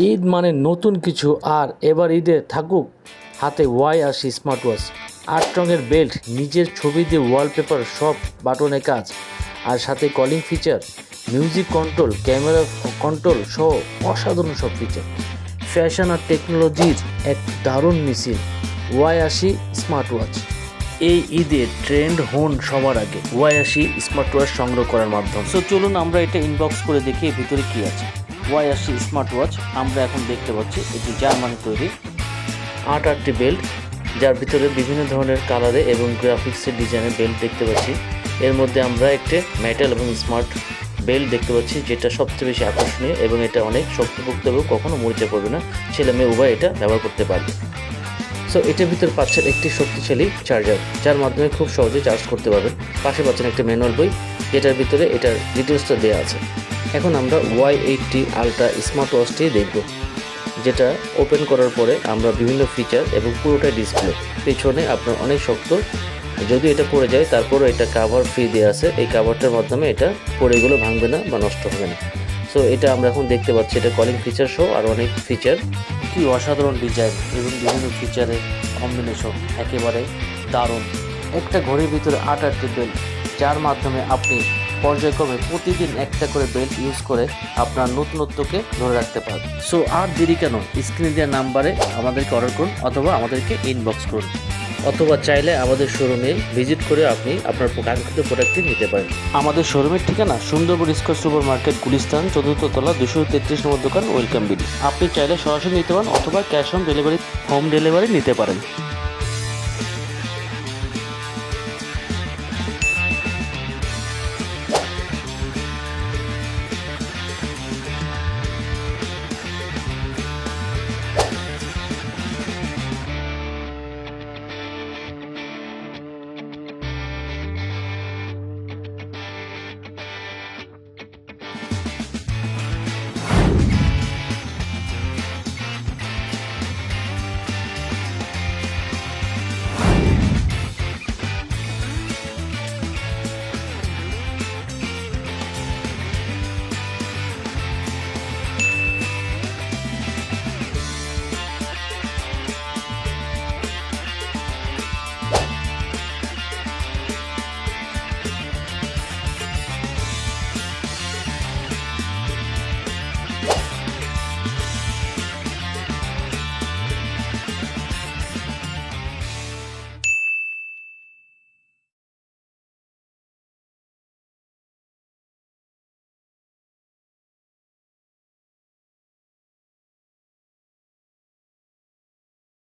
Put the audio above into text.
ঈদ মানে নতুন কিছু আর এবার ঈদে থাকুক হাতে ওয়াই আসি স্মার্ট ওয়াচ আট রঙের বেল্ট, নিজের ছবি দিয়ে ওয়ালপেপার সব বাটনে কাজ। আর সাথে calling feature music control camera control সহ অসাধারণ সব ফিচার ফ্যাশন আর টেকনোলজির এক দারুণ মিছিল। ওয়াই আসি স্মার্ট ওয়াচ এই ঈদে ট্রেন্ড হন সবার আগে। ওয়াই আসি স্মার্ট ওয়াচ সংগ্রহ করার মাধ্যম। সো চলুন আমরা এটা ইনবক্স করে দেখি ভিতরে কি আছে। ওয়াই স্মার্ট ওয়াচ আমরা এখন দেখতে পাচ্ছি এটি জার্মানি তৈরি আট আটটি বেল্ট, যার ভিতরে বিভিন্ন ধরনের কালারে এবং গ্রাফিক্সের ডিজাইনের বেল্ট দেখতে পাচ্ছি। এর মধ্যে আমরা একটি মেটাল এবং স্মার্ট বেল্ট দেখতে পাচ্ছি, যেটা সবচেয়ে বেশি আকর্ষণীয় এবং এটা অনেক শক্তপোক্ত এবং কখনো মরিচা পড়বে না। ছেলে মেয়ে উভয় এটা ব্যবহার করতে পারবে। সো এটার ভিতরে পাচ্ছেন একটি শক্তিশালী চার্জার যার মাধ্যমে খুব সহজে চার্জ করতে পারবেন। পাশে পাচ্ছেন একটি ম্যানুয়াল বই, যেটার ভিতরে এটার ডিটেলসটা দেওয়া আছে। এখন আমরা ওয়াই এইটটি আলট্রা স্মার্ট ওয়াচটি দেখব, যেটা ওপেন করার পরে আমরা বিভিন্ন ফিচার এবং পুরোটাই ডিসপ্লে পেছনে আপনার অনেক শক্ত, যদি এটা পড়ে যায়, তারপরও এটা কাভার ফ্রি দেওয়া আছে। এই কাভারটার মাধ্যমে এটা পড়ে এগুলো ভাঙবে না বা নষ্ট হবে না। সো এটা আমরা এখন দেখতে পাচ্ছি, এটা কলিং ফিচার সহ আর অনেক ফিচার কি অসাধারণ ডিজাইন এবং বিভিন্ন ফিচারের কম্বিনেশন একেবারে দারুণ। একটা ঘড়ির ভিতরে আট আটটি বেল্ট যার মাধ্যমে আপনি পর্যায়ক্রমে প্রতিদিন একটা করে বেল্ট ইউজ করে আপনার নতুনত্বকে ধরে রাখতে পারবেন। সো আর দেরি কেন? স্ক্রিনে দেওয়া নাম্বারে আমাদেরকে অর্ডার করুন অথবা আমাদেরকে ইনবক্স করুন। অথবা চাইলে আমাদের শোরুমে ভিজিট করে আপনি আপনার কাঙ্ক্ষিত প্রোডাক্টটি নিতে পারেন। আমাদের শোরুমের ঠিকানা Sundarban square super market Gulistan, চতুর্থ তলা দুশো তেত্রিশ নম্বর দোকান, ওয়েলকাম বিডি। আপনি চাইলে সরাসরি নিতে পারেন অথবা cash on delivery home delivery নিতে পারেন।